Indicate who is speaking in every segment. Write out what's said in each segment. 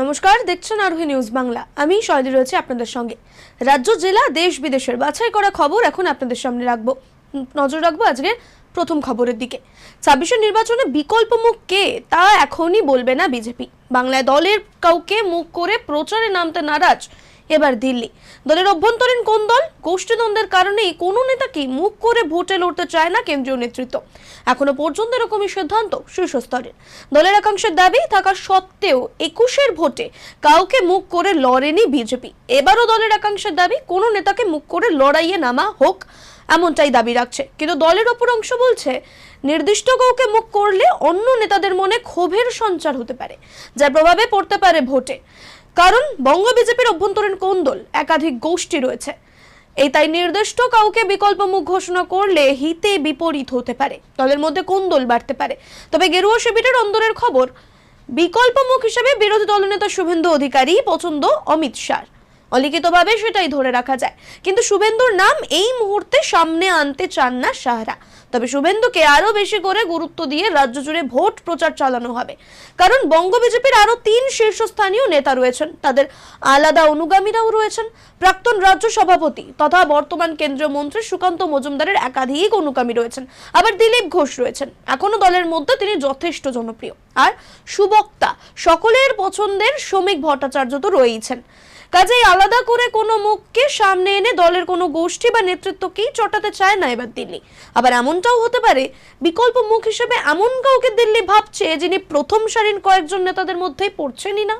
Speaker 1: নমস্কার, দেখছেন আরোহী নিউজ বাংলা। আমি শৈলী রয়েছে আপনাদের সঙ্গে। রাজ্য, জেলা, দেশ, বিদেশের বাছাই করা খবর এখন আপনাদের সামনে রাখব। নজর রাখব আজকে প্রথম খবরের দিকে। ছাব্বিশের নির্বাচনে বিকল্প মুখ কে তা এখনই বলবে না বিজেপি। বাংলায় দলের কাউকে মুখ করে প্রচারে নামতে নারাজ এবার দিল্লি। দলের অভ্যন্তরীণ কোন দল? গোষ্ঠীদ্বন্দ্বের কারণেই কোনো নেতাকে মুখ করে ভোটে লড়তে চায় না কেন্দ্রীয় নেতৃত্ব। এখনও পর্যন্ত এরকমই সিদ্ধান্ত শীর্ষস্তরের। দলের একাংশের দাবি, থাকা সত্ত্বেও একুশের ভোটে কাউকে মুখ করে লড়েনি বিজেপি। এবারও দলের একাংশের দাবি, কোনো নেতাকে মুখ করে লড়াইয়ে নামা হোক, এমনটাই দাবি রাখছে। কিন্তু দলের অপর অংশ বলছে, নির্দিষ্ট কাউকে মুখ করলে অন্য নেতাদের মনে ক্ষোভের সঞ্চার হতে পারে, যার প্রভাবে পড়তে পারে ভোটে। কারণ বঙ্গ বিজেপির অভ্যন্তরীণ কোন্দল একাধিক গোষ্ঠী রয়েছে। এই তাই নির্দিষ্ট কাউকে বিকল্প মুখ ঘোষণা করলে হিতে বিপরীত হতে পারে। দলের মধ্যে কোন্দল বাড়তে পারে? তবে গেরুয়া শিবিরের অন্দরের খবর, বিকল্প মুখ হিসেবে বিরোধী দলনেতা শুভেন্দু অধিকারী পছন্দ অমিত শাহ অলিখিতভাবে সেটাই ধরে রাখা যায়। কিন্তু শুভেন্দুর নাম এই মুহূর্তে সামনে আনতে চান না শাহরা তবে শুভেন্দুকে আরও বেশি করে গুরুত্ব দিয়ে রাজ্য জুড়ে ভোট প্রচার চালানো হবে। কারণ বঙ্গ বিজেপির আরও তিন শীর্ষস্থানীয় নেতা রয়েছেন। তাদের আলাদা অনুগামীরাও রয়েছেন। প্রাক্তন রাজ্য সভাপতি তথা বর্তমান কেন্দ্রীয় মন্ত্রী সুকান্ত মজুমদারের একাধিক অনুগামী রয়েছেন। আবার দিলীপ ঘোষ রয়েছেন। এখনও দলের মধ্যে তিনি যথেষ্ট জনপ্রিয়। আর সুবক্তা, সকলের পছন্দের শ্রমিক ভট্টাচার্য তো রয়েইছেন। কাজেই আলাদা করে কোনো মুখকে সামনে এনে দলের কোনো গোষ্ঠী বা নেতৃত্বকেই চটাতে চায় না এবার দিল্লি। আবার এমনটাও হতে পারে, বিকল্প মুখ হিসেবে এমন কাউকে দিল্লি ভাবছে যিনি প্রথম সারির কয়েকজন নেতাদের মধ্যেই পড়ছেনই না।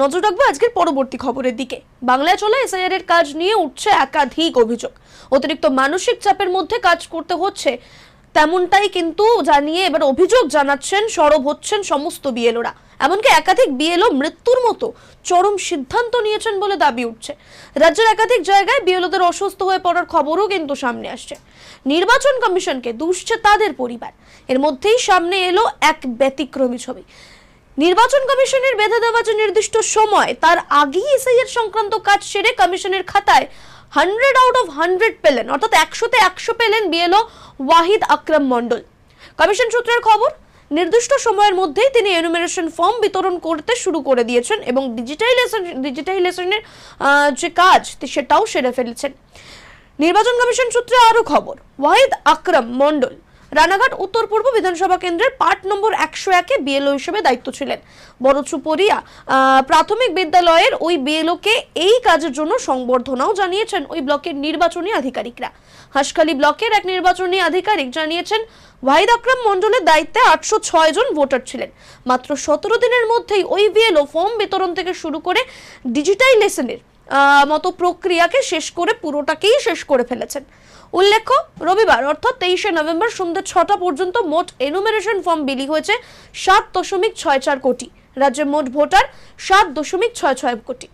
Speaker 1: নজর রাখব আজকের পরবর্তী খবরের দিকে। বাংলায় চলা এসআইআর এর কাজ নিয়ে উঠছে একাধিক অভিযোগ। অতিরিক্ত মানসিক চাপের মধ্যে কাজ করতে হচ্ছে তেমনটাই কিন্তু জানিয়ে এবার অভিযোগ জানাচ্ছেন, সরব হচ্ছেন সমস্ত বিএলওরা। এমনকি একাধিক বিএলও মৃত্যুর মতো চরম সিদ্ধান্ত নিয়েছেন বলে দাবি উঠছে। রাজ্যের একাধিক জায়গায় বিএলওদের অসুস্থ হয়ে পড়ার খবরও কিন্তু সামনে আসছে। নির্বাচন কমিশনকে দুষছে তাদের পরিবার। এর মধ্যেই সামনে এলো এক ব্যতিক্রমী ছবি। নির্বাচন কমিশনের বেঁধে দেওয়া যে নির্দিষ্ট সময়, তার আগেই এসআইআর সংক্রান্ত কাজ সেরে কমিশনের খাতায় হান্ড্রেড আউট অফ হান্ড্রেড পেলেন। অর্থাৎ একশোতে একশো পেলেন বিএলও ওয়াহিদ আকরাম মন্ডল কমিশন সূত্রের খবর, নির্দিষ্ট সময়ের মধ্যেই তিনি এনুমিনেশন ফর্ম বিতরণ করতে শুরু করে দিয়েছেন এবং ডিজিটাইলেশন ডিজিটাইলেশনের যে কাজ সেটাও সেরে ফেলেছেন। নির্বাচন কমিশন সূত্রে আরও খবর, ওয়াহিদ আকরাম মন্ডল রানাঘাট উত্তর পূর্ব বিধানসভা কেন্দ্রের পার্ট নম্বর একশো একে বিএলও হিসেবে দায়িত্ব ছিলেন। বড়চুপরিয়া প্রাথমিক বিদ্যালয়ের ওই বিএলওকে এই কাজের জন্য সংবর্ধনাও জানিয়েছেন ওই ব্লকের নির্বাচনী আধিকারিকরা। হাঁসখালী ব্লকের এক নির্বাচনী আধিকারিক জানিয়েছেন, ওয়াহিদ আকরাম মন্ডলের দায়িত্বে আটশো ছয় জন ভোটার ছিলেন। মাত্র সতেরো দিনের মধ্যেই ওই বিএলও ফর্ম বিতরণ থেকে শুরু করে ডিজিটাইলেশনের মতো প্রক্রিয়াকে শেষ করে পুরোটাকেই শেষ করে ফেলেছেন। উল্লেখ্য, রবিবার, অর্থাৎ তেইশে নভেম্বর সন্ধ্যে ছটা পর্যন্ত মোট এনুমেরেশন ফর্ম বিলি হয়েছে সাত দশমিক ছয় চার কোটি। রাজ্যের মোট ভোটার সাত দশমিক ছয় ছয় কোটি।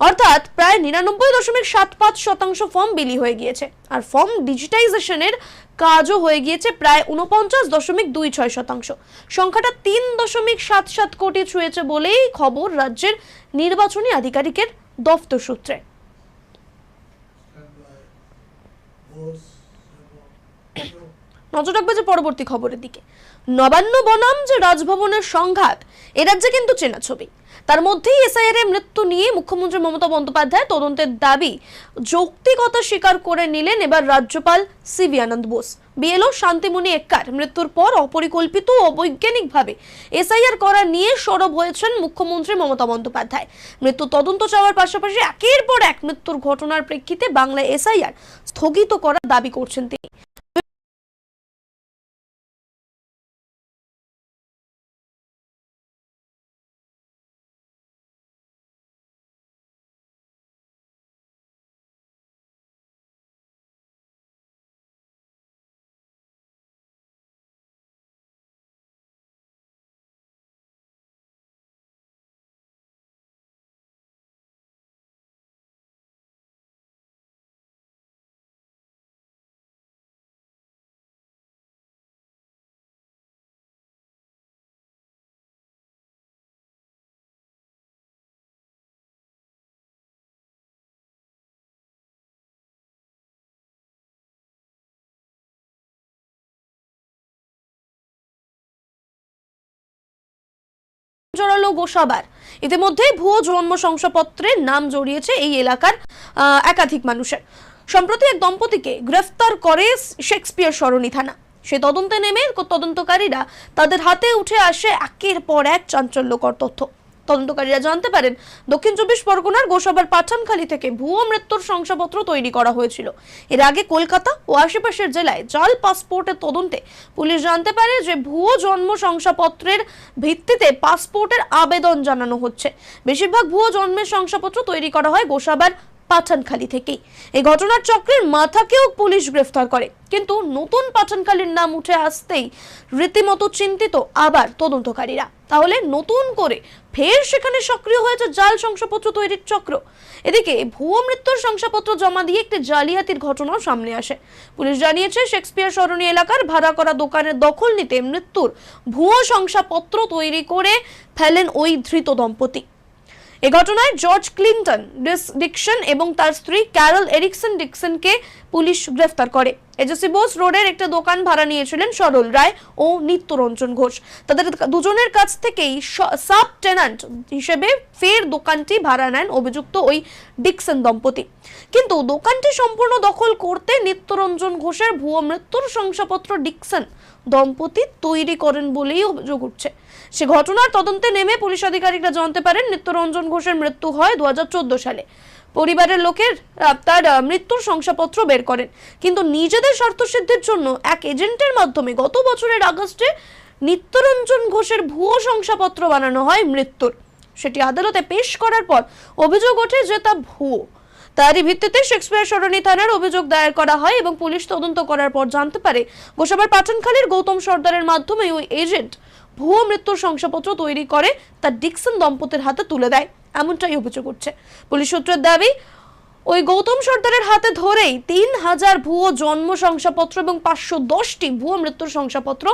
Speaker 1: অর্থাৎ প্রায় নিরানব্বই দশমিক সাত পাঁচ শতাংশ ফর্ম বিলি হয়ে গিয়েছে। আর ফর্ম ডিজিটাইজেশনের কাজও হয়ে গিয়েছে প্রায় উনপঞ্চাশ দশমিক দুই ছয় শতাংশ। সংখ্যাটা তিন দশমিক সাত সাত কোটি ছুঁয়েছে বলেই খবর রাজ্যের নির্বাচনী আধিকারিকের দফতর সূত্রে নজর রাখবে যে পরবর্তী খবরের দিকে। নবান্ন বনাম যে রাজভবনের সংঘাত, এ রাজ্যে কিন্তু চেনা ছবি তার মধ্যেই এসআইআর এর মৃত্যু নিয়ে মুখ্যমন্ত্রী মমতা বন্দ্যোপাধ্যায় তদন্তের দাবি যৌক্তিকতা স্বীকার করে নিলেন এবার রাজ্যপাল সিভি আনন্দ বোস। বিএলও শান্তিমণি এক্কার, মৃত্যুর পর অপরিকল্পিত ও বৈজ্ঞানিকভাবে এসআইআর করা নিয়ে সরব হয়েছেন মুখ্যমন্ত্রী মমতা বন্দ্যোপাধ্যায়। মৃত্যু তদন্ত চাওয়ার পাশাপাশি একের পর এক মৃত্যুর ঘটনার প্রেক্ষিতে বাংলা এসআইআর স্থগিত করার দাবি করছেন তিনি। জড়ালো গোসাবার। ইতিমধ্যে ভুয়ো জন্ম শংসাপত্রে নাম জড়িয়েছে এই এলাকার একাধিক মানুষের। সম্প্রতি এক দম্পতিকে গ্রেফতার করে শেক্সপিয়ার সরণি থানা। সে তদন্তে নেমে তদন্তকারীরা তাদের হাতে উঠে আসে একের পর এক চাঞ্চল্যকর তথ্য। তদন্তকারীরা জানতে পারেন, দক্ষিণ চব্বিশ পরগনার গোসাবার পাঠানখালী থেকে ভুয়ো মৃত্যুর শংসাপত্র তৈরি করা হয়েছিল। এর আগে কলকাতা ও আশেপাশের জেলায় জাল পাসপোর্টের তদন্তে পুলিশ জানতে পারে যে ভুয়ো জন্ম শংসাপত্রের ভিত্তিতে পাসপোর্টের আবেদন জানানো হচ্ছে। বেশিরভাগ ভুয়ো জন্মের শংসাপত্র তৈরি করা হয় গোসাবার পাঠানখালী থেকেই। এই ঘটনার চক্রের মাথাকেও পুলিশ গ্রেফতার করে। কিন্তু নতুন পাঠানখালীর নাম উঠে আসতেই রীতিমতো চিন্তিত আবার তদন্তকারীরা। তাহলে নতুন করে ফের সেখানে সক্রিয় হয়েছে জাল শংসাপত্র তৈরির চক্র। এদিকে ভুয়ো মৃত্যুর শংসাপত্র জমা দিয়ে একটি জালিয়াতির ঘটনাও সামনে আসে। পুলিশ জানিয়েছে, শেক্সপিয়ার সরণি এলাকার ভাড়া করা দোকানের দখল নিতে মৃত্যুর ভুয়ো শংসাপত্র তৈরি করে ফেলেন ওই ধৃত দম্পতি। এ ঘটনায় জর্জ ক্লিন্টন ডিকসন এবং তার স্ত্রী ক্যারল এরিকসন ডিকসনকে পুলিশ গ্রেফতার করে। এজেসি বোস রোডের একটা দোকান ভাড়া নিয়েছিলেন সরল রায় ও নিত্যরঞ্জন ঘোষ। তাদের দুজনের কাছ থেকেই সাব টেনান্ট হিসেবে ফের দোকানটি ভাড়া নেন অভিযুক্ত ওই ডিকসন দম্পতি। কিন্তু দোকানটি সম্পূর্ণ দখল করতে নিত্যরঞ্জন ঘোষের ভুয়ো মৃত্যুর শংসাপত্র ডিকসন দম্পতি তৈরি করেন বলেই অভিযোগ উঠছে। সে ঘটনার তদন্তে নেমে পুলিশ আধিকারিকরা জানতে পারেন, নিত্যরঞ্জন ঘোষের মৃত্যু হয় দু সালে। পরিবারের লোকের তার মৃত্যুর শংসাপত্র বের করেন। কিন্তু নিজেদের স্বার্থসিদ্ধির জন্য এক এজেন্টের মাধ্যমে গত বছরের আগস্টে নিত্যরঞ্জন ঘোষের ভুয়ো শংসাপত্র বানানো হয় মৃত্যুর। সেটি আদালতে পেশ করার পর অভিযোগ ওঠে যে তা ভুয়ো। তারই ভিত্তিতে শেক্সপিয়ার সরণি থানার অভিযোগ দায়ের করা হয় এবং পুলিশ তদন্ত করার পর জানতে পারে, গোসাবার পাঠানখালীর গৌতম সর্দারের মাধ্যমে ওই এজেন্ট ভুয়ো মৃত্যুর শংসাপত্র তৈরি করে তা ডিকসন দম্পতির হাতে তুলে দেয়। এমনটাই অভিযোগ উঠছে। পুলিশ সূত্রের দাবি, ওই গৌতম সর্দারের হাতে ধরেই তিন হাজার ভুয়ো জন্ম শংসাপত্র এবং পাঁচশো দশটি ভুয়ো মৃত্যুর শংসাপত্র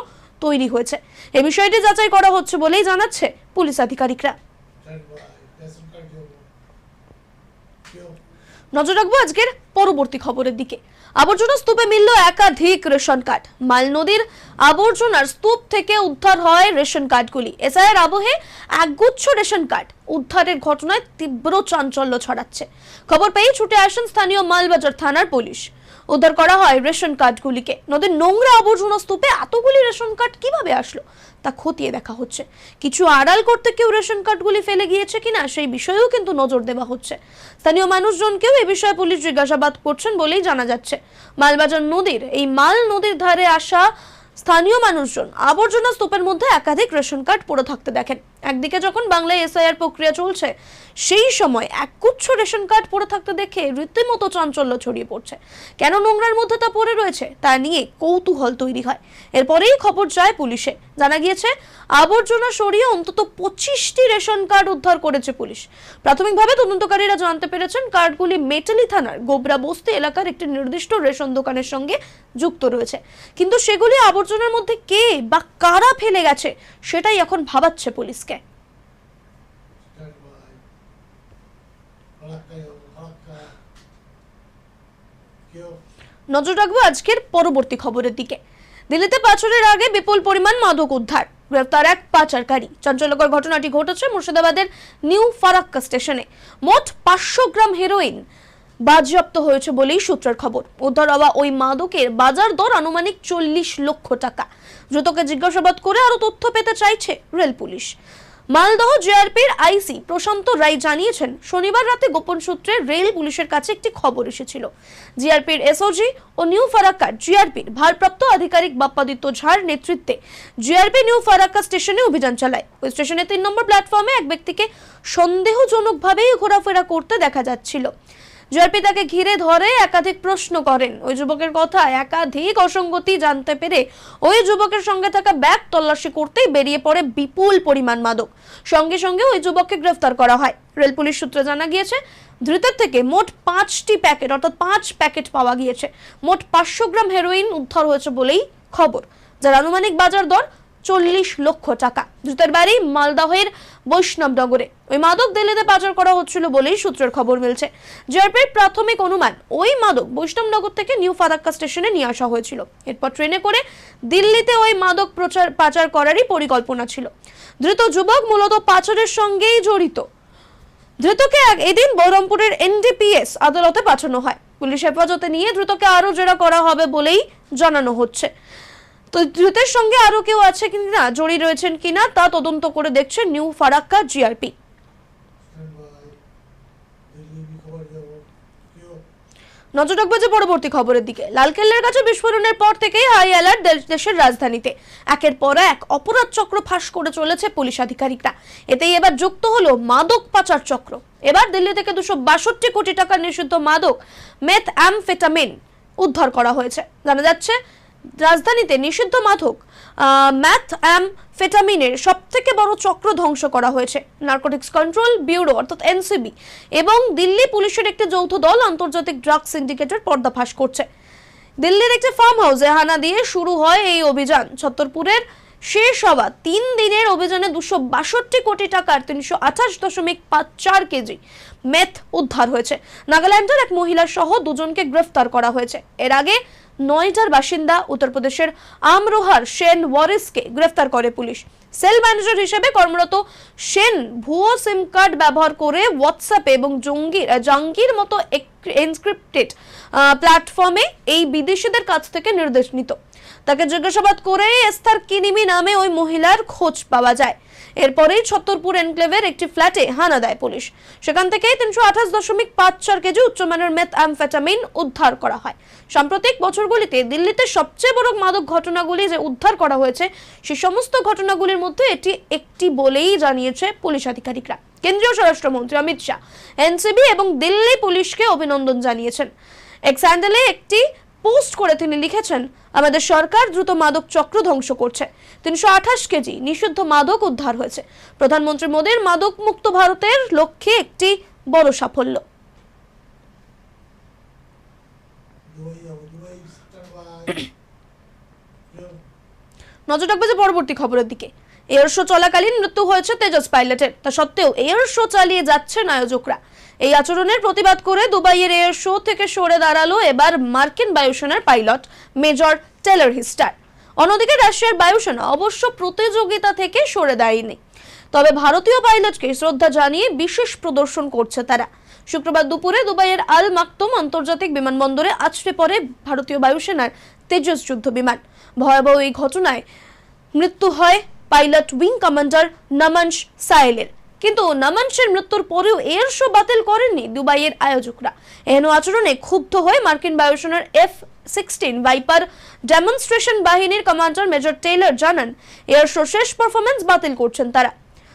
Speaker 1: তৈরি হয়েছে। এ বিষয়টি যাচাই করা হচ্ছে বলেই জানাচ্ছে পুলিশ আধিকারিকরা। নজর রাখব আজকের পরবর্তী খবরের দিকে। আবর্জনা স্তূপে মিলল একাধিক রেশন কার্ড মাল নদীর আবর্জনার স্তূপ থেকে উদ্ধার হয় রেশন কার্ডগুলি এসআইয়ের আবহে একগুচ্ছ রেশন কার্ড উদ্ধারের ঘটনায় তীব্র চাঞ্চল্য ছড়াচ্ছে। খবর পেয়ে ছুটে আসেন স্থানীয় মালবাজার থানার পুলিশ। উদ্ধার করা হয় রেশন কার্ডগুলিকে। নদীর নোংরা আবর্জনা স্তূপে এতগুলি রেশন কার্ড কীভাবে আসলো তা খতিয়ে দেখা হচ্ছে। কিছু আড়াল করতে কেউ রেশন কার্ডগুলি ফেলে গিয়েছে কিনা সেই বিষয়েও কিন্তু নজর দেওয়া হচ্ছে। স্থানীয় মানুষজনকেও এ বিষয়ে পুলিশ জিজ্ঞাসাবাদ করছেন বলেই জানা যাচ্ছে। মালবাজার নদীর এই মাল নদীর ধারে আসা স্থানীয় মানুষজন আবর্জনা স্তূপের মধ্যে একাধিক রেশন কার্ড পড়ে থাকতে দেখেন। একদিকে যখন বাংলায় এসআইআর প্রক্রিয়া চলছে, সেই সময় একগুচ্ছ রেশন কার্ড পড়ে থাকতে দেখে রীতিমতো চাঞ্চল্য ছড়িয়ে পড়ছে। কেন নোংরার মধ্যে তা পড়ে রয়েছে, তা নিয়ে কৌতূহল তৈরি হয়। এরপরেই খবর যায় পুলিশে। জানা গিয়েছে, আবর্জনা সরিয়ে অন্তত পঁচিশটি রেশন কার্ড উদ্ধার করেছে পুলিশ। প্রাথমিকভাবে তদন্তকারীরা জানতে পেরেছেন, কার্ডগুলি মেটালি থানার গোবরা বস্তি এলাকার একটি নির্দিষ্ট রেশন দোকানের সঙ্গে যুক্ত রয়েছে। কিন্তু সেগুলি আবর্জনার মধ্যে কে বা কারা ফেলে গেছে, সেটাই এখন ভাবাচ্ছে পুলিশকে
Speaker 2: স্ট্যান্ড বাই ফারাক্কা ফারাক্কা কেউ
Speaker 1: নজর রাখব আজকের পরবর্তী খবরের দিকে। দিল্লিতে পাচারের আগে বিপুল পরিমাণ মাদক উদ্ধার। গ্রেফতার এক পাচারকারী। চাঞ্চল্যকর ঘটনাটি ঘটেছে মুর্শিদাবাদের নিউ ফারাক্কা স্টেশনে। মোট পাঁচশো গ্রাম হেরোইন বাজেয়াপ্ত হয়েছে বলেই সূত্রের খবর। উদ্ধার হওয়া ওই মাদকের বাজার দর আনুমানিক চল্লিশ লক্ষ টাকা। দ্রুতকে জিজ্ঞাসাবাদ করে আরও তথ্য পেতে চাইছে রেল পুলিশ। মালদহ জেআরপির আইসি প্রশান্ত রায় জানিয়েছেন, শনিবার রাতে গোপন সূত্রে রেল পুলিশের কাছে একটি খবর এসেছিল। জিআরপির এসওজি ও নিউ ফারাক্কা জিআরপির ভারপ্রাপ্ত আধিকারিক বাপ্পাদিত্য ঝার নেতৃত্বে জিআরপি নিউ ফারাক্কা স্টেশনে অভিযান চালায়। ওই স্টেশনে তিন নম্বর প্ল্যাটফর্মে এক ব্যক্তিকে সন্দেহজনকভাবেই ঘোরাফেরা করতে দেখা যাচ্ছিল। জিআরপি তাকে ঘিরে ধরে একাধিক প্রশ্ন করেন। ওই যুবকের কথা একাধিক অসঙ্গতি জানতে পেরে ওই যুবকের সঙ্গে থাকা ব্যাগ তল্লাশি করতেই বেরিয়ে পড়ে বিপুল পরিমাণ মাদক। সঙ্গে সঙ্গে ওই যুবককে গ্রেফতার করা হয়। রেল পুলিশ সূত্রে জানা গিয়েছে, ধৃতের থেকে মোট পাঁচটি প্যাকেট, অর্থাৎ পাঁচ প্যাকেট পাওয়া গিয়েছে। মোট পাঁচশো গ্রাম হেরোইন উদ্ধার হয়েছে বলেই খবর। যার আনুমানিক বাজার দর চল্লিশ লক্ষ টাকা। ধৃতের বাড়ি মালদহের বৈষ্ণবনগরে ওই মাদক দিল্লিতে পাচার করা হচ্ছিল বলেই সূত্রের খবর মিলছে। জিআরপির প্রাথমিক অনুমান, ওই মাদক বৈষ্ণবনগর থেকে নিউ ফারাক্কা স্টেশনে নিয়ে আসা হয়েছিল। এরপর ট্রেনে করে দিল্লিতে ওই মাদক প্রচার, পাচার করারই পরিকল্পনা ছিল। ধৃত যুবক মূলত পাচারের সঙ্গেই জড়িত। ধৃতকে এদিন বহরমপুরের এনডিপিএস আদালতে পাঠানো হয়। পুলিশ হেফাজতে নিয়ে ধৃতকে আরও জেরা করা হবে বলেই জানানো হচ্ছে। তো ধৃতের সঙ্গে আরও কেউ আছে কিনা, জড়িয়ে রয়েছেন কিনা, তা তদন্ত করে দেখছে নিউ ফারাক্কা জিআরপি। নজর রাখবে যে পরবর্তী খবরের দিকে। লালকেল্লার কাছে বিস্ফোরণের পর থেকেই হাই অ্যালার্ট দেশের রাজধানীতে। একের পর এক অপরাধ চক্র ফাঁস করে চলেছে পুলিশ আধিকারিকরা। এতেই এবার যুক্ত হলো মাদক পাচার চক্র। এবার দিল্লি থেকে দুশো বাষট্টি কোটি টাকার নিষিদ্ধ মাদক মেথ অ্যামফেটামিন উদ্ধার করা হয়েছে। জানা যাচ্ছে রাজধানীতে নিষিদ্ধ মাদক ম্যাথ অ্যামফেটামিনের সব থেকে বড় চক্র ধ্বংস করা হয়েছে। নার্কোটিক্স কন্ট্রোল ব্যুরো, অর্থাৎ এনসিবি, এবং দিল্লি পুলিশের একটি যৌথ দল আন্তর্জাতিক ড্রাগ সিন্ডিকেটের পর্দাফাশ করছে। দিল্লির একটি ফার্ম হাউসে হানা দিয়ে শুরু হয় এই অভিযান। ছত্তরপুরের শেষ হওয়া তিন দিনের অভিযানে দুশো বাষট্টি কোটি টাকার তিনশো আঠাশ দশমিক পাঁচ চার কেজি মেথ উদ্ধার হয়েছে। নাগাল্যান্ডের এক মহিলা সহ দুজনকে গ্রেফতার করা হয়েছে। এর আগে নয়টার বাসিন্দা উত্তরপ্রদেশের আমরোহার সেন ওয়ারিসকে গ্রেফতার করে পুলিশ। সেল ম্যানেজার হিসেবে কর্মরত সেন ভুয়ো সিম কার্ড ব্যবহার করে হোয়াটসঅ্যাপে এবং জঙ্গির জঙ্গির মতো এনস্ক্রিপ্টেড প্ল্যাটফর্মে এই বিদেশিদের কাছ থেকে নির্দেশ নিত। তাকে জিজ্ঞাসাবাদ করে এস্তার কিনিমি নামে ওই মহিলার খোঁজ পাওয়া যায়। এরপরেই ছত্তরপুর এনক্লেভের একটি ফ্ল্যাটে হানা দেয় পুলিশ। সেখান থেকে তিনশো আঠাশ দশমিক পাঁচ চার কেজি উচ্চমানের মেথ অ্যামফেটামিন উদ্ধার করা হয়। সাম্প্রতিক বছরগুলিতে দিল্লিতে সবচেয়ে বড় মাদক ঘটনাগুলি যে উদ্ধার করা হয়েছে, সে সমস্ত ঘটনাগুলির মধ্যে এটি একটি বলেই জানিয়েছে পুলিশ আধিকারিকরা। কেন্দ্রীয় স্বরাষ্ট্রমন্ত্রী অমিত শাহ, এনসিবি এবং দিল্লি পুলিশকে অভিনন্দন জানিয়েছেন। এক্স হ্যান্ডেলে একটি পোস্ট করে তিনি লিখেছেন, আমাদের সরকার দ্রুত মাদক চক্র ধ্বংস করছে। তিনশো আঠাশ কেজি নিষিদ্ধ মাদক উদ্ধার হয়েছে। প্রধানমন্ত্রী মোদীর মাদক মুক্ত ভারতের লক্ষ্যে একটি বড় সাফল্য। নজর রাখবে যে পরবর্তী খবরের দিকে। এয়ার শো চলাকালীন মৃত্যু হয়েছে তেজস পাইলটের। তা সত্ত্বেও এয়ার শো চালিয়ে যাচ্ছেন আয়োজকরা। এই আচরণের প্রতিবাদ করে দুবাইয়ের এয়ার শো থেকে সরে দাঁড়াল এবার মার্কিন বায়ুসেনার পাইলট মেজর টেলর হিস্টার। অন্যদিকে রাশিয়ার বায়ুসেনা অবশ্য প্রতিযোগিতা থেকে সরে দাঁড়িয়েনি তবে ভারতীয় পাইলটকে শ্রদ্ধা জানিয়ে বিশেষ প্রদর্শন করছে তারা। শুক্রবার দুপুরে দুবাইয়ের আল মাকতুম আন্তর্জাতিক বিমানবন্দরে আছড়ে পড়ে ভারতীয় বায়ুসেনার তেজস যুদ্ধ বিমান। ভয়াবহ এই ঘটনায় মৃত্যু হয় পাইলট উইং কমান্ডার নামানস সায়েলের। কিন্তু নামানসের মৃত্যুর পরেও এর শো বাতিল করেননি দুবাইয়ের আয়োজকরা। এহেন আচরণে ক্ষুব্ধ হয়ে মার্কিন বায়ুসেনার এফ সিক্সটিন ভাইপার ডেমনস্ট্রেশন বাহিনীর কমান্ডার মেজর টেইলর জানান এয়ার শো শেষ পারফরমেন্স বাতিল করছেন তারা।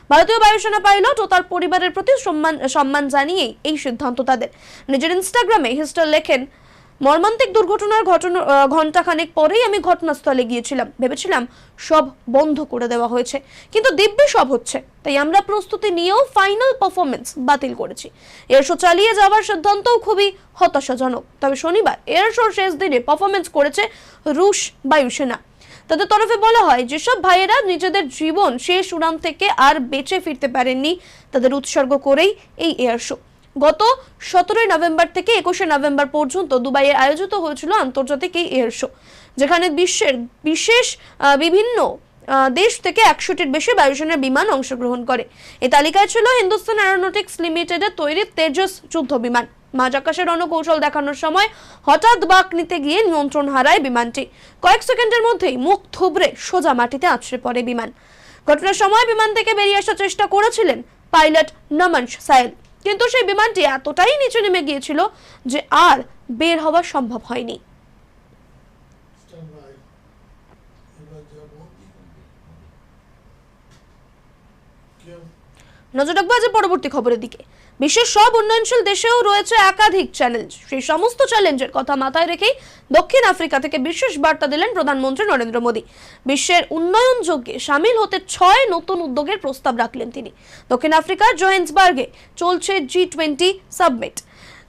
Speaker 1: ভারতীয় বায়ুসেনা পাইলট ও তার পরিবারের প্রতি সম্মান সম্মান জানিয়েই এই সিদ্ধান্ত তাদের। নিজের ইনস্টাগ্রামে হিস্টার লেখেন মর্মান্তিক দুর্ঘটনার ঘটনা ঘণ্টাখানেক পরেই আমি ঘটনাস্থলে গিয়েছিলাম। ভেবেছিলাম সব বন্ধ করে দেওয়া হয়েছে, কিন্তু দিব্যি সব হচ্ছে। তাই আমরা প্রস্তুতি নিয়েও ফাইনাল পারফরমেন্স বাতিল করেছি। এয়ার শো চালিয়ে যাওয়ার সিদ্ধান্তও খুবই হতাশাজনক। তবে শনিবার এয়ার শোর শেষ দিনে পারফরমেন্স করেছে রুশ বায়ুসেনা। তাদের তরফে বলা হয়, যেসব ভাইয়েরা নিজেদের জীবন শেষ উড়ান থেকে আর বেঁচে ফিরতে পারেননি, তাদের উৎসর্গ করেই এই এয়ার শো গত সতেরোই নভেম্বর থেকে একুশে নভেম্বর পর্যন্ত দুবাইয়ে আয়োজিত হয়েছিল আন্তর্জাতিক এই এয়ার শো, যেখানে বিশ্বের বিশেষ বিভিন্ন দেশ থেকে একশোটির বেশি বায়ুসেনার বিমান অংশগ্রহণ করে। এ তালিকায় ছিল হিন্দুস্তান অ্যারোনটিক্স লিমিটেডের তৈরি তেজস যুদ্ধ বিমান। মাঝ রণকৌশল দেখানোর সময় হঠাৎ বাঁক নিতে গিয়ে নিয়ন্ত্রণ হারায় বিমানটি। কয়েক সেকেন্ডের মধ্যেই মুখ থুবড়ে সোজা মাটিতে আছড়ে পড়ে বিমান। ঘটনার সময় বিমান থেকে বেরিয়ে আসার চেষ্টা করেছিলেন পাইলট নমন সাইল কিন্তু সেই বিমানটি এতটাই নিচে নেমে গিয়েছিল যে আর বের হওয়া সম্ভব হয়নি। নজর রাখব আজ পরবর্তী খবরের দিকে। বিশ্বের সব উন্নয়নশীল দেশেও রয়েছে একাধিক চ্যালেঞ্জ সেই সমস্ত চ্যালেঞ্জের কথা মাথায় রেখেই দক্ষিণ আফ্রিকা থেকে বিশেষ বার্তা দিলেন প্রধানমন্ত্রী নরেন্দ্র মোদী। বিশ্বের উন্নয়ন যজ্ঞে সামিল হতে ছয় নতুন উদ্যোগের প্রস্তাব রাখলেন তিনি। দক্ষিণ আফ্রিকার জোহেন্সবার্গে চলছে জি টোয়েন্টি সাবমিট।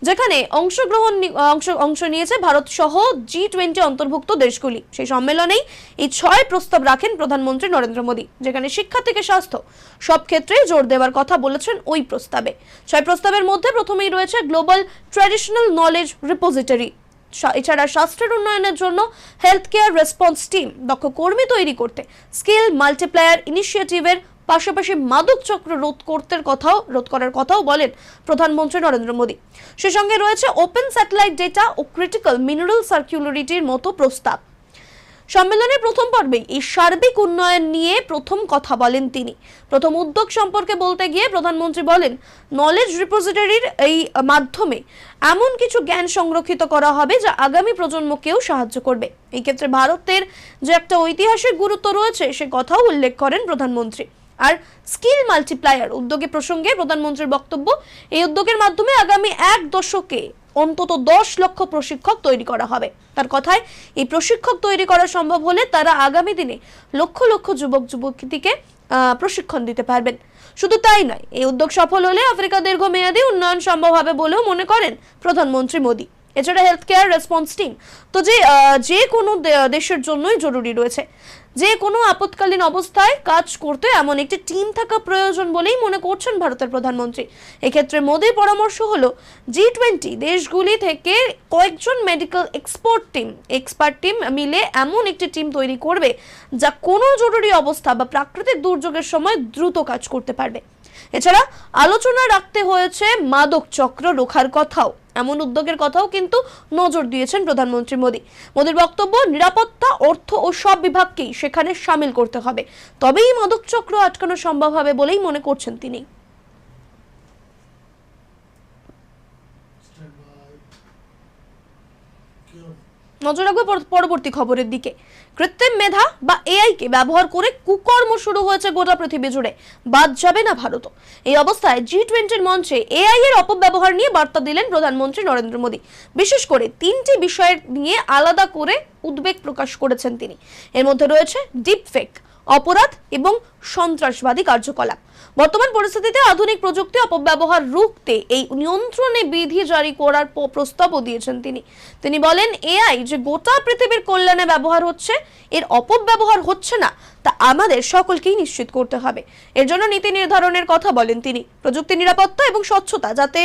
Speaker 1: যেখানে অংশগ্রহণ অংশ অংশ নিয়েছে ভারত সহ জি টোয়েন্টি অন্তর্ভুক্ত দেশগুলি। সেই সম্মেলনেই এই ছয় প্রস্তাব রাখেন প্রধানমন্ত্রী নরেন্দ্র মোদী, যেখানে শিক্ষা থেকে স্বাস্থ্য সব ক্ষেত্রেই জোর দেওয়ার কথা বলেছেন ওই প্রস্তাবে। ছয় প্রস্তাবের মধ্যে প্রথমেই রয়েছে গ্লোবাল ট্র্যাডিশনাল নলেজ রিপোজিটরি এছাড়া স্বাস্থ্যের উন্নয়নের জন্য হেলথ কেয়ার রেসপন্স টিম দক্ষ কর্মী তৈরি করতে স্কিল মাল্টিপ্লায়ার ইনিশিয়েটিভের পাশাপাশি মাদক চক্র রোধ করতে কথাও, রোধ করার কথাও বলেন প্রধানমন্ত্রী নরেন্দ্র মোদী। সে সঙ্গে রয়েছে ওপেন স্যাটেলাইট ডেটা ও ক্রিটিক্যাল মিনারেল সার্কুলারিটির মতো প্রস্তাব। সম্মেলনের প্রথম পর্বেই এই সার্বিক উন্নয়ন নিয়ে প্রথম কথা বলেন তিনি। প্রথম উদ্যোগ সম্পর্কে বলতে গিয়ে প্রধানমন্ত্রী বলেন নলেজ রিপোজিটরির এই মাধ্যমে এমন কিছু জ্ঞান সংরক্ষিত করা হবে যা আগামী প্রজন্মকেও সাহায্য করবে। এই ক্ষেত্রে ভারতের যে একটা ঐতিহাসিক গুরুত্ব রয়েছে, সে কথাও উল্লেখ করেন প্রধানমন্ত্রী। আর স্কিল মাল্টিপ্লায়ার উদ্যোগে প্রসঙ্গে প্রধানমন্ত্রীর বক্তব্য, এই উদ্যোগের মাধ্যমে আগামী এক দশকে অন্তত দশ লক্ষ প্রশিক্ষক তৈরি করা হবে। তার কথায়, এই প্রশিক্ষক তৈরি করা সম্ভব হলে তারা আগামী দিনে লক্ষ লক্ষ যুবক যুবতীকে প্রশিক্ষণ দিতে পারবেন। শুধু তাই নয়, এই উদ্যোগ সফল হলে আফ্রিকা দীর্ঘমেয়াদী উন্নয়ন সম্ভব হবে বলেও মনে করেন প্রধানমন্ত্রী মোদী। এছাড়া হেলথ কেয়ার রেসপন্স টিম তো যে যে কোনো দেশের জন্যই জরুরি রয়েছে। যে কোনো আপৎকালীন অবস্থায় কাজ করতে এমন একটি টিম থাকা প্রয়োজন বলেই মনে করছেন ভারতের প্রধানমন্ত্রী। এক্ষেত্রে মোদীর পরামর্শ হলো জি টোয়েন্টি দেশগুলি থেকে কয়েকজন medical expert team expert team মিলে এমন একটি টিম তৈরি করবে, যা কোনো জরুরি অবস্থা বা প্রাকৃতিক দুর্যোগের সময় দ্রুত কাজ করতে পারবে। এছাড়া আলোচনা রাখতে হয়েছে মাদক চক্র রোখার কথাও। এমন উদ্যোগের কথাও কিন্তু নজর দিয়েছেন প্রধানমন্ত্রী মোদী। মোদীর বক্তব্য, নিরাপত্তা, অর্থ ও সব বিভাগকেই সেখানে সামিল করতে হবে। তবেই মাদক চক্র আটকানো সম্ভব হবে বলেই মনে করছেন তিনি। নজর রাখব পর- পরবর্তী খবরের দিকে। কৃত্রিম মেধা বা এআই কে ব্যবহার করে কুকর্ম শুরু হয়েছে গোটা পৃথিবী জুড়ে। বাদ যাবে না ভারতও। এই অবস্থায় জি টোয়েন্টির মঞ্চে এআই এর অপব্যবহার নিয়ে বার্তা দিলেন প্রধানমন্ত্রী নরেন্দ্র মোদী। বিশেষ করে তিনটি বিষয়ের নিয়ে আলাদা করে উদ্বেগ প্রকাশ করেছেন তিনি। এর মধ্যে রয়েছে ডিপ ফেক অপরাধ এবং সন্ত্রাসবাদী কার্যকলাপ। বর্তমান পরিস্থিতিতে আধুনিক প্রযুক্তি অপব্যবহার রুখতে এই নিয়ন্ত্রণে বিধি জারি করার প্রস্তাবও দিয়েছেন তিনি। তিনি বলেন, এআই যে গোটা পৃথিবীর কল্যাণে ব্যবহার হচ্ছে, এর অপব্যবহার হচ্ছে না, তা আমাদের সকলকেই নিশ্চিত করতে হবে। এর জন্য নীতি নির্ধারণের কথা বলেন তিনি। প্রযুক্তি নিরাপত্তা এবং স্বচ্ছতা যাতে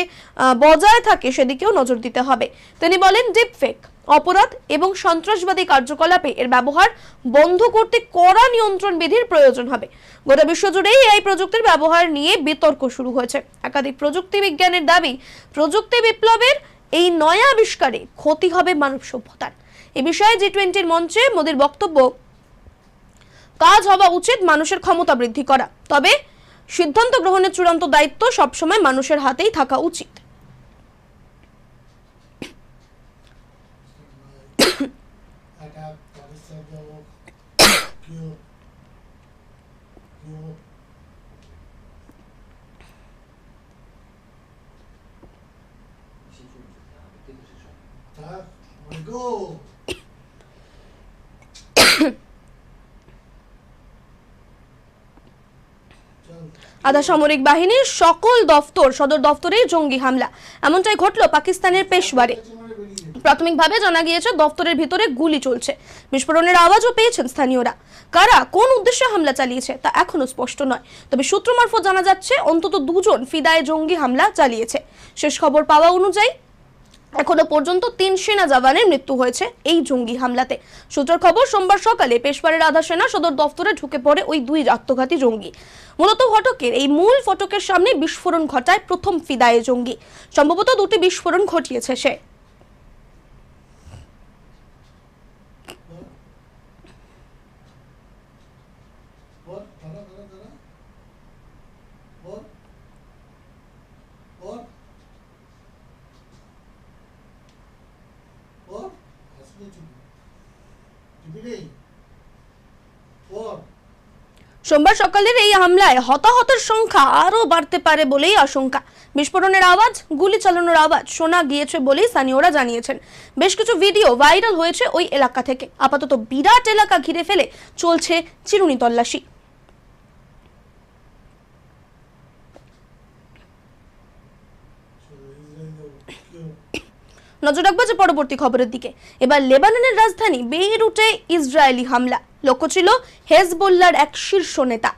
Speaker 1: বজায় থাকে, সেদিকেও নজর দিতে হবে। তিনি বলেন, ডিপফেক, অপরাধ এবং সন্ত্রাসবাদী কার্যকলাপে এর ব্যবহার বন্ধ করতে কড়া নিয়ন্ত্রণ বিধির প্রয়োজন হবে। গোটা বিশ্বজুড়েই এই প্রযুক্তির ব্যবহার নিয়ে বিতর্ক শুরু হয়েছে। একাধিক প্রযুক্তি বিজ্ঞানের দাবি, প্রযুক্তি বিপ্লবের এই নয়া আবিষ্কারে ক্ষতি হবে মানব সভ্যতার। এ বিষয়ে জি টোয়েন্টির মঞ্চে মোদীর বক্তব্য, কাজ হওয়া উচিত মানুষের ক্ষমতা বৃদ্ধি করা। তবে সিদ্ধান্ত গ্রহণের চূড়ান্ত দায়িত্ব সবসময় মানুষের হাতেই থাকা উচিত। আধা সামরিক বাহিনীর সকল দফতর সদর দফতরে জঙ্গি হামলা। এমনটাই ঘটল পাকিস্তানের পেশওয়ারে।
Speaker 2: যেতে
Speaker 1: প্রাথমিকভাবে জানা গিয়েছে দফতরের ভিতরে গুলি চলছে। বিস্ফোরণের আওয়াজও পেয়েছেন স্থানীয়রা। কারা কোন উদ্দেশ্যে হামলা চালিয়েছে তা এখনও স্পষ্ট নয়। তবে সূত্র মারফত জানা যাচ্ছে, অন্তত দুজন ফিদায় জঙ্গি হামলা চালিয়েছে। শেষ খবর পাওয়া অনুযায়ী, এখনও পর্যন্ত তিন সেনা জওয়ানের মৃত্যু হয়েছে এই জঙ্গি হামলাতে। সূত্রের খবর, সোমবার সকালে পেশওয়ারের আধা সেনা সদর দফতরে ঢুকে পড়ে ওই দুই আত্মঘাতী জঙ্গি। মূলত ফটকের এই মূল ফটকের সামনে বিস্ফোরণ ঘটায় প্রথম ফিদায়ে জঙ্গি। সম্ভবত দুটি বিস্ফোরণ ঘটিয়েছে সে
Speaker 2: বল দাঁড়া দাঁড়া দাঁড়া বল বল বল আসলে চুপি চুপি নেই বল
Speaker 1: সোমবার সকালের এই হামলায় হতাহতের সংখ্যা আরও বাড়তে পারে বলেই আশঙ্কা। বিস্ফোরণের আওয়াজ, গুলি চালানোর আওয়াজ শোনা গিয়েছে বলেই স্থানীয়রা জানিয়েছেন। বেশ কিছু ভিডিও ভাইরাল হয়েছে ওই এলাকা থেকে। আপাতত বিরাট এলাকা ঘিরে ফেলে চলছে চিরুনি তল্লাশি
Speaker 2: চলো ইসরায়েল যাব কেউ
Speaker 1: নজর রাখব যে পরবর্তী খবরের দিকে। এবার লেবাননের রাজধানী বেইরুটে ইসরায়েলি হামলা। লক্ষ্য ছিল হেজবোল্লার এক শীর্ষ নেতা।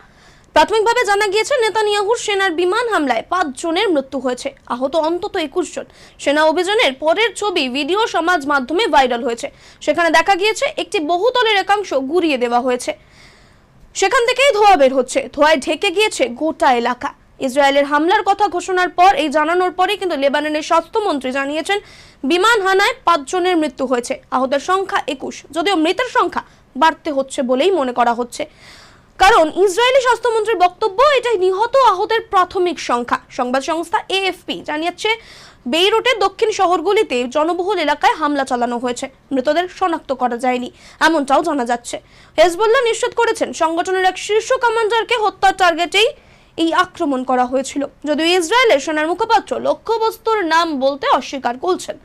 Speaker 1: প্রাথমিকভাবে জানা গিয়েছে, নেতানিয়াহুর সেনার বিমান হামলায় পাঁচ জনের মৃত্যু হয়েছে। আহত অন্তত একুশ জন। সেনা অভিযানের পরের ছবি ভিডিও সমাজ মাধ্যমে ভাইরাল হয়েছে। সেখানে দেখা গিয়েছে, একটি বহুতলের একাংশ গুড়িয়ে দেওয়া হয়েছে। সেখান থেকেই ধোঁয়া বের হচ্ছে। ধোঁয়ায় ঢেকে গিয়েছে গোটা এলাকা। ইসরায়েলের হামলার কথা ঘোষণার পর, এই জানানোর পরে কিন্তু লেবাননের স্বাস্থ্যমন্ত্রী জানিয়েছেন বিমান হানায় পাঁচজনের মৃত্যু হয়েছে। আহতের সংখ্যা একুশ, যদিও মৃতের সংখ্যা বাড়তে হচ্ছে বলেই মনে করা হচ্ছে। কারণ ইসরায়েলি স্বাস্থ্যমন্ত্রীর বক্তব্য এটাই, নিহত আহতের প্রাথমিক সংখ্যা। সংবাদ সংস্থা এএফপি জানিয়েছে, বেইরুটের দক্ষিণ শহরগুলিতে জনবহুল এলাকায় হামলা চালানো হয়েছে। মৃতদের শনাক্ত করা যায়নি, এমনটাও জানা যাচ্ছে। হেজবুল্লাহ নিশ্চিত করেছেন, সংগঠনের এক শীর্ষ কমান্ডারকে হত্যার টার্গেটেই এই আক্রমণ করা হয়েছিল। যদিও ইসরায়েলের সেনার মুখপাত্র লক্ষ্যবস্তুর নাম বলতে অস্বীকার করছেন।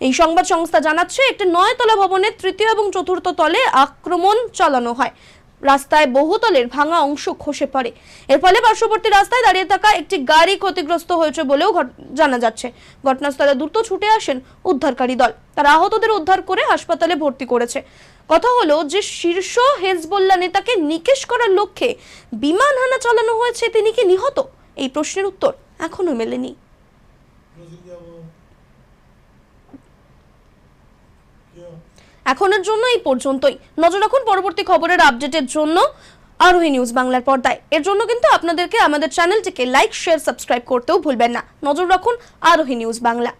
Speaker 1: এই সংবাদ সংস্থা জানাচ্ছে, একটি নয়তলা ভবনের তৃতীয় এবং চতুর্থ তলে আক্রমণ চালানো হয়। রাস্তায় বহুতলের ভাঙা অংশ খসে পড়ে। এর ফলে পার্শ্ববর্তী রাস্তায় দাঁড়িয়ে থাকা একটি গাড়ি ক্ষতিগ্রস্ত হয়েছে বলেও জানা যাচ্ছে। ঘটনাস্থলে দ্রুত ছুটে আসেন উদ্ধারকারী দল। তারা আহতদের উদ্ধার করে হাসপাতালে ভর্তি করেছে। কথা হলো যে শীর্ষ হেজবোল্লা নেতাকে নিকেশ করার লক্ষ্যে বিমান হানা চালানো হয়েছে, তিনি কি নিহত? এই প্রশ্নের উত্তর এখনও মেলেনি. এখনের জন্য এই পর্যন্তই। নজর রাখুন পরবর্তী খবরের আপডেটের জন্য আরোহী নিউজ বাংলার পর্দায়। এর জন্য কিন্তু আপনাদেরকে আমাদের চ্যানেলটিকে লাইক, শেয়ার, সাবস্ক্রাইব করতেও ভুলবেন না। নজর রাখুন আরোহী নিউজ বাংলা।